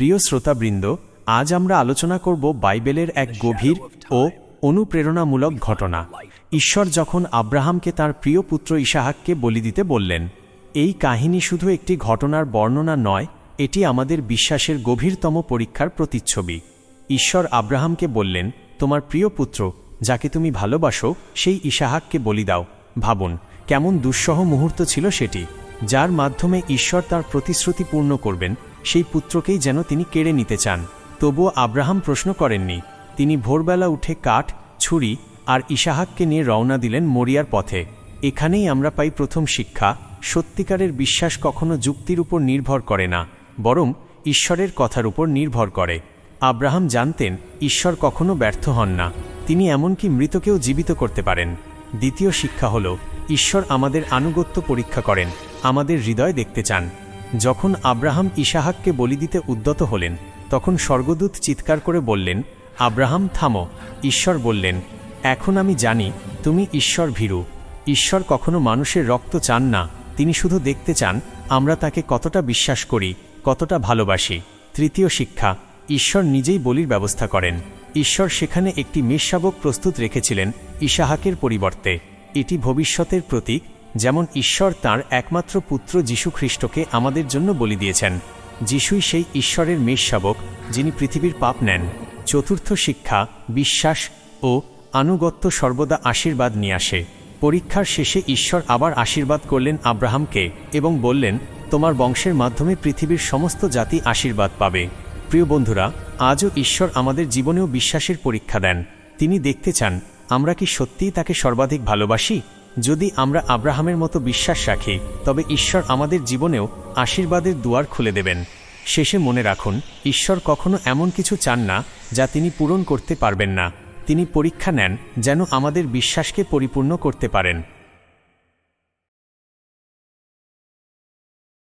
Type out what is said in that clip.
প্রিয় শ্রোতাবৃন্দ, আজ আমরা আলোচনা করব বাইবেলের এক গভীর ও অনুপ্রেরণামূলক ঘটনা। ঈশ্বর যখন আব্রাহামকে তার প্রিয় পুত্র ইসাহাককে বলি দিতে বললেন, এই কাহিনী শুধু একটি ঘটনার বর্ণনা নয়, এটি আমাদের বিশ্বাসের গভীরতম পরীক্ষার প্রতিচ্ছবি। ঈশ্বর আব্রাহামকে বললেন, তোমার প্রিয় পুত্র, যাকে তুমি ভালোবাসো, সেই ইসাহাককে বলি দাও। ভাবুন, কেমন দুঃসহ মুহূর্ত ছিল সেটি, যার মাধ্যমে ঈশ্বর তার প্রতিশ্রুতি পূর্ণ করবেন সেই পুত্রকেই যেন তিনি কেড়ে নিতে চান। তবুও আব্রাহাম প্রশ্ন করেননি। তিনি ভোরবেলা উঠে কাঠ, ছুরি আর ইসাহাককে নিয়ে রওনা দিলেন মরিয়ার পথে। এখানেই আমরা পাই প্রথম শিক্ষা, সত্যিকারের বিশ্বাস কখনো যুক্তির উপর নির্ভর করে না, বরং ঈশ্বরের কথার উপর নির্ভর করে। আব্রাহাম জানতেন, ঈশ্বর কখনো ব্যর্থ হন না। তিনি এমনকি মৃতকেও জীবিত করতে পারেন। দ্বিতীয় শিক্ষা হল, ঈশ্বর আমাদের আনুগত্য পরীক্ষা করেন, আমাদের হৃদয় দেখতে চান। যখন আব্রাহাম ইসাহাককে বলি দিতে উদ্যত হলেন, তখন স্বর্গদূত চিৎকার করে বললেন, আব্রাহাম, থামো। ঈশ্বর বললেন, এখন আমি জানি, তুমি ঈশ্বর ভীরু। ঈশ্বর কখনো মানুষের রক্ত চান না, তিনি শুধু দেখতে চান, আমরা তাকে কতটা বিশ্বাস করি, কতটা ভালোবাসি। তৃতীয় শিক্ষা, ঈশ্বর নিজেই বলির ব্যবস্থা করেন। ঈশ্বর সেখানে একটি মেষশাবক প্রস্তুত রেখেছিলেন ইসাহাকের পরিবর্তে। এটি ভবিষ্যতের প্রতীক যেমন ঈশ্বর তার একমাত্র পুত্র যীশু খ্রিস্টকে আমাদের জন্য বলি দিয়েছেন। যিশুই সেই ঈশ্বরের মেষশাবক যিনি পৃথিবীর পাপ নেন। চতুর্থ শিক্ষা, বিশ্বাস ও আনুগত্য সর্বদা আশীর্বাদ নিয়ে আসে। পরীক্ষার শেষে ঈশ্বর আবার আশীর্বাদ করলেন আব্রাহামকে এবং বললেন, তোমার বংশের মাধ্যমে পৃথিবীর সমস্ত জাতি আশীর্বাদ পাবে। প্রিয় বন্ধুরা, আজও ঈশ্বর আমাদের জীবনেও বিশ্বাসের পরীক্ষা দেন। তিনি দেখতে চান, আমরা কি সত্যিই তাকে সর্বাধিক ভালোবাসি? যদি আমরা আব্রাহামের মতো বিশ্বাস রাখি, তবে ঈশ্বর আমাদের জীবনেও আশীর্বাদের দুয়ার খুলে দেবেন। শেষে মনে রাখুন, ঈশ্বর কখনো এমন কিছু চান না যা তিনি পূরণ করতে পারবেন না। তিনি পরীক্ষা নেন যেন আমাদের বিশ্বাসকে পরিপূর্ণ করতে পারেন।